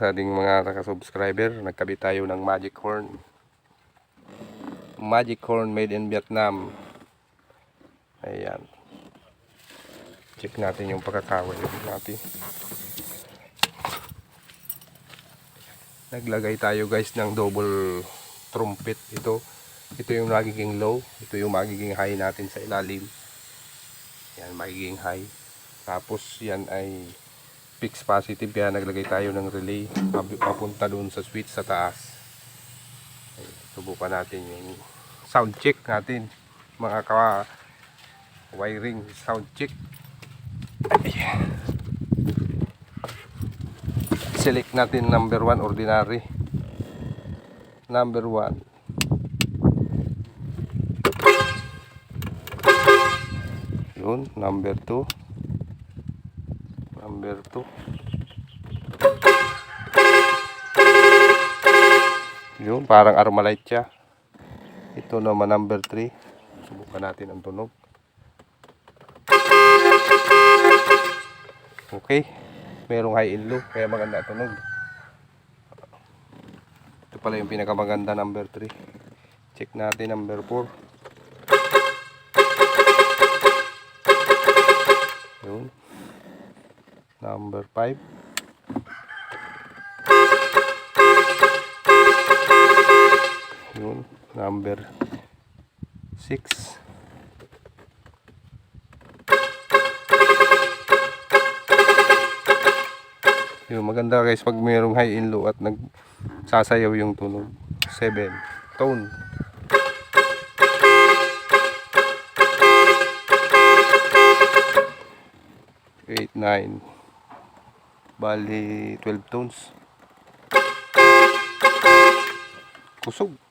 sa ating mga subscriber nagkabit tayo ng magic horn. Magic horn made in Vietnam. Ayan. Check natin yung pagkakawal natin. Naglagay tayo guys ng double trumpet ito. Ito yung magiging low, ito yung magiging high natin sa ilalim. Yan, magiging high. Tapos yan ay fixed positive kaya naglagay tayo ng relay papunta doon sa switch sa taas. Ay, subukan natin yung sound check natin mga kawa wiring sound check. Ay. Select natin number 1 ordinary. Number 1 Yun, number 2 number 2 yun parang armalite siya. Ito naman number 3 subukan natin ang tunog. Okay. Merong high and low kaya maganda tunog. Ito pala yung pinakamaganda number 3 check natin number 4 number 5 yun. Number 6 yun maganda guys pag mayroong high and low at nagsasayaw yung tunog. 7 tone. 8, 9 Bali 12 tones. Kusog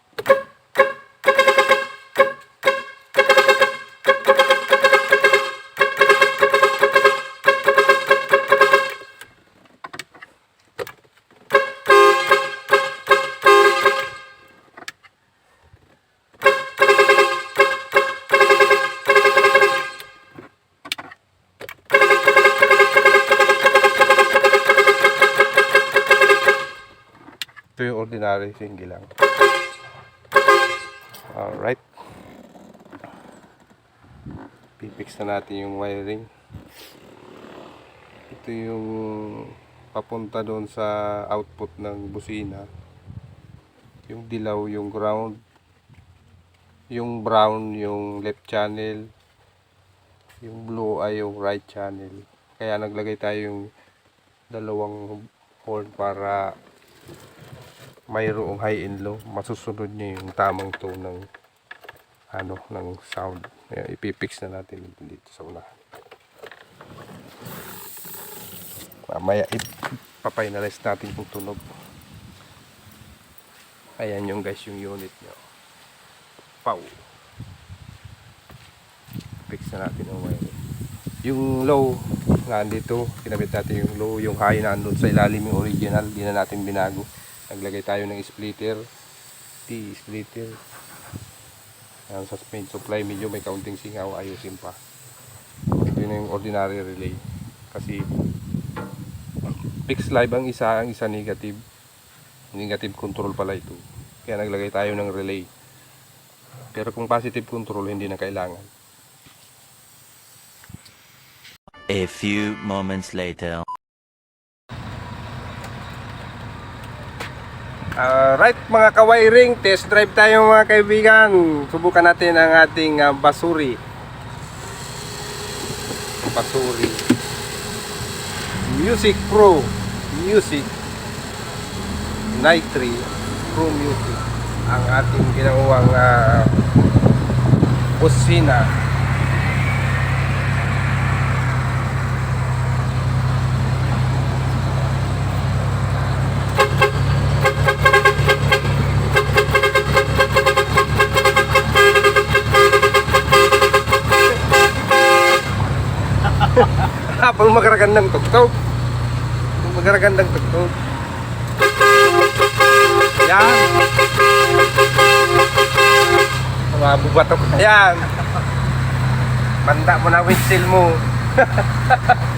Ito yung ordinary single lang. Alright. Pipix na natin yung wiring. Ito yung papunta doon sa output ng busina. Yung dilaw, yung ground. Yung brown, yung left channel. Yung blue ay yung right channel. Kaya naglagay tayo yung dalawang horn para mayroong high and low, masusunod niya yung tamang tone ng ano, ng sound. Ayan, ipipix na natin dito sa unahan. Mamaya ipapinalize natin kung tunog. Ayan yung guys yung unit nyo. Pow. Fix na natin ang wire. Yung low, nandito, kinabit natin yung low, yung high nandun sa ilalim yung original, di na natin binago naglagay tayo ng splitter. T splitter. Yan sa supply medyo may kaunting singaw ayusin pa. Ito na yung ordinary relay. Kasi fixed live ang isa ang isa negative. Negative control pala ito. Kaya naglagay tayo ng relay. Pero kung positive control hindi na kailangan. A few moments later. Alright mga ka-wiring, test drive tayo mga kaibigan. Subukan natin ang ating ah, basuri. Basuri. Music Pro. Music. 3 Pro Music. Ang ating ginawang uh, busina. Habang magaragandang tugtog. Magaragandang tugtog. Yan. Mga bubatok yan. Banda mo na windsill mo.